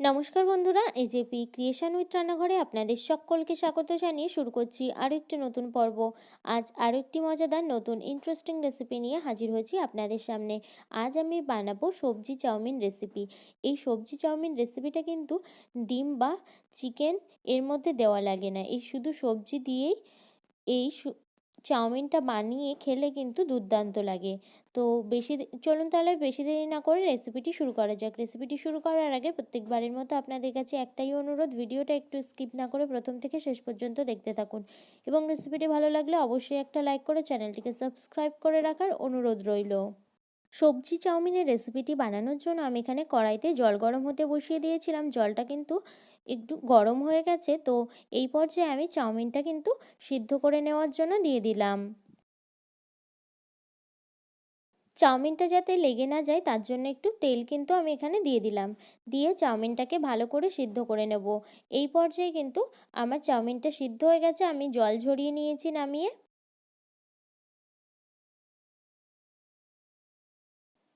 নমস্কার বন্ধুরা AJP creation with রান্নাঘরে আপনাদের সকলকে স্বাগত জানিয়ে শুরু করছি আরও একটি নতুন পর্ব। আজ আরও একটি মজাদার নতুন ইন্টারেস্টিং রেসিপি নিয়ে হাজির হয়েছি আপনাদের সামনে। আজ আমি বানাবো সবজি চাউমিন রেসিপি এই সবজি চাউমিন রেসিপিটা কিন্তু ডিম বা চিকেন এর মধ্যে দেওয়া লাগে না। এই শুধু সবজি দিয়েই এই চাউমিনটা বানিয়ে খেলে কিন্তু দুর্দান্ত লাগে। তো বেশি চলুন তাহলে বেশি দেরি না করে রেসিপিটি শুরু করা যাক। রেসিপিটি শুরু করার আগে প্রত্যেকবারের মতো আপনাদের কাছে একটাই অনুরোধ, ভিডিওটা একটু স্কিপ না করে প্রথম থেকে শেষ পর্যন্ত দেখতে থাকুন। এবং রেসিপিটি ভালো লাগলে অবশ্যই একটা লাইক করে চ্যানেলটিকে সাবস্ক্রাইব করে রাখার অনুরোধ রইল। সবজি চাউমিনের রেসিপিটি বানানোর জন্য আমি এখানে কড়াইতে জল গরম হতে বসিয়ে দিয়েছিলাম। জলটা কিন্তু একটু গরম হয়ে গেছে, তো এই পর্যায়ে আমি চাউমিনটা কিন্তু সিদ্ধ করে নেওয়ার জন্য দিয়ে দিলাম। চাউমিনটা যাতে লেগে না যায়, তার জন্য একটু তেল কিন্তু আমি এখানে দিয়ে দিলাম। দিয়ে চাউমিনটাকে ভালো করে সিদ্ধ করে নেব। এই পর্যায়ে কিন্তু আমার চাউমিনটা সিদ্ধ হয়ে গেছে, আমি জল ঝরিয়ে নিয়েছি নামিয়ে।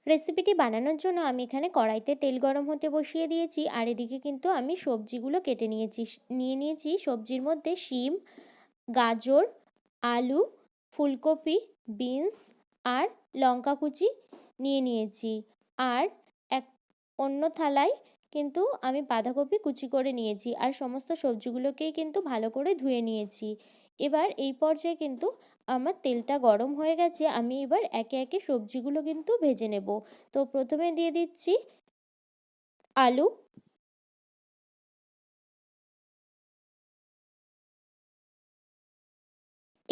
রেসিপিটি বানানোর জন্য আমি এখানে কড়াইতে তেল গরম হতে বসিয়ে দিয়েছি, আর এদিকে কিন্তু আমি সবজিগুলো কেটে নিয়েছি। নিয়ে নিয়েছি সবজির মধ্যে শিম, গাজর, আলু, ফুলকপি, বিনস আর লঙ্কা কুচি নিয়ে নিয়েছি। আর এক, অন্য থালায় কিন্তু আমি বাঁধাকপি কুচি করে নিয়েছি। আর সমস্ত সবজিগুলোকেই কিন্তু ভালো করে ধুয়ে নিয়েছি। এবার এই পর্যায়ে কিন্তু আমার তেলটা গরম হয়ে গেছে। আমি এবার একে একে সবজিগুলো কিন্তু ভেজে নেব। তো প্রথমে দিয়ে দিচ্ছি আলু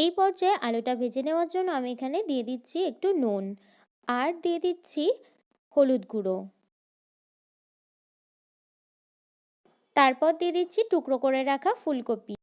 এই পর্যায়ে আলুটা ভেজে নেওয়ার জন্য আমি এখানে দিয়ে দিচ্ছি একটু নুন আর দিয়ে দিচ্ছি হলুদ গুঁড়ো। তারপর দিয়ে দিচ্ছি টুকরো করে রাখা ফুলকপি।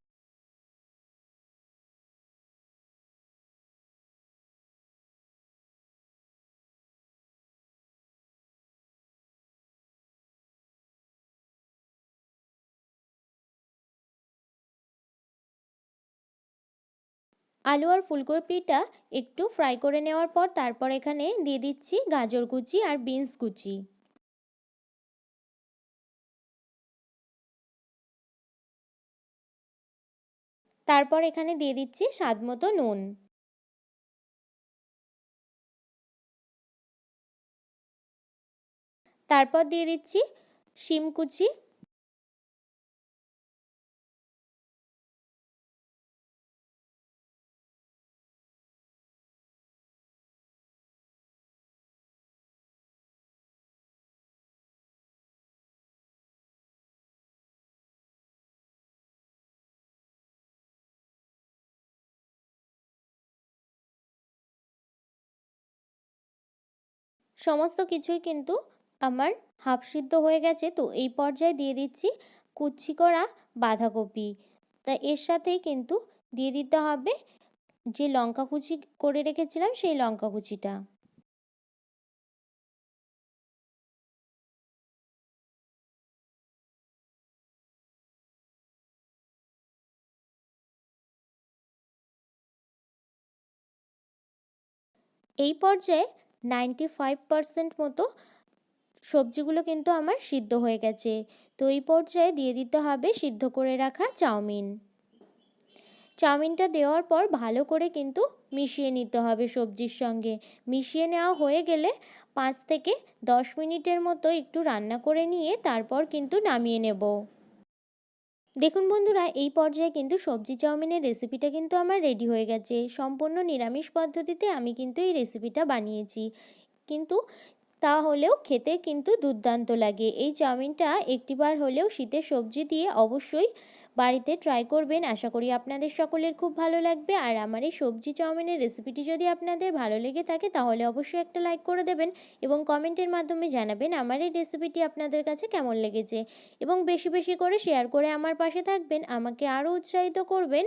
আলু আর ফুলকপিটা একটু ফ্রাই করে নেওয়ার পর তারপর এখানে দিয়ে দিচ্ছি গাজর কুচি আর বিনস কুচি। তারপর এখানে দিয়ে দিচ্ছি স্বাদ মতো নুন। তারপর দিয়ে দিচ্ছি শিম কুচি সমস্ত কিছুই কিন্তু আমার হাফ সিদ্ধ হয়ে গেছে। তো এই পর্যায়ে দিয়ে দিচ্ছি কুচি করা বাঁধাকপি। তা এর সাথেই কিন্তু দিয়ে দিতে হবে যে লঙ্কা কুচি করে রেখেছিলাম সেই লঙ্কা কুচিটা। এই পর্যায়ে নাইনটি ফাইভ পারসেন্ট মতো সবজিগুলো কিন্তু আমার সিদ্ধ হয়ে গেছে। তো এই পর্যায়ে দিয়ে দিতে হবে সিদ্ধ করে রাখা চাউমিন। চাউমিনটা দেওয়ার পর ভালো করে কিন্তু মিশিয়ে নিতে হবে সবজির সঙ্গে। মিশিয়ে নেওয়া হয়ে গেলে পাঁচ থেকে দশ মিনিটের মতো একটু রান্না করে নিয়ে তারপর কিন্তু নামিয়ে নেব। দেখুন বন্ধুরা, এই পর্যায়ে কিন্তু সবজি চাউমিনের রেসিপিটা কিন্তু আমার রেডি হয়ে গেছে। সম্পূর্ণ নিরামিষ পদ্ধতিতে আমি কিন্তু এই রেসিপিটা বানিয়েছি। কিন্তু তাহলেও খেতে কিন্তু দুর্দান্ত লাগে। এই চাউমিনটা একটিবার হলেও শীতের সবজি দিয়ে অবশ্যই বাড়িতে ট্রাই করবেন। আশা করি আপনাদের সকলের খুব ভালো লাগবে। আর আমার এই সবজি চাউমিনের রেসিপিটি যদি আপনাদের ভালো লেগে থাকে, তাহলে অবশ্যই একটা লাইক করে দেবেন এবং কমেন্টের মাধ্যমে জানাবেন আমার এই রেসিপিটি আপনাদের কাছে কেমন লেগেছে। এবং বেশি বেশি করে শেয়ার করে আমার পাশে থাকবেন। আমাকে আরও উৎসাহিত করবেন।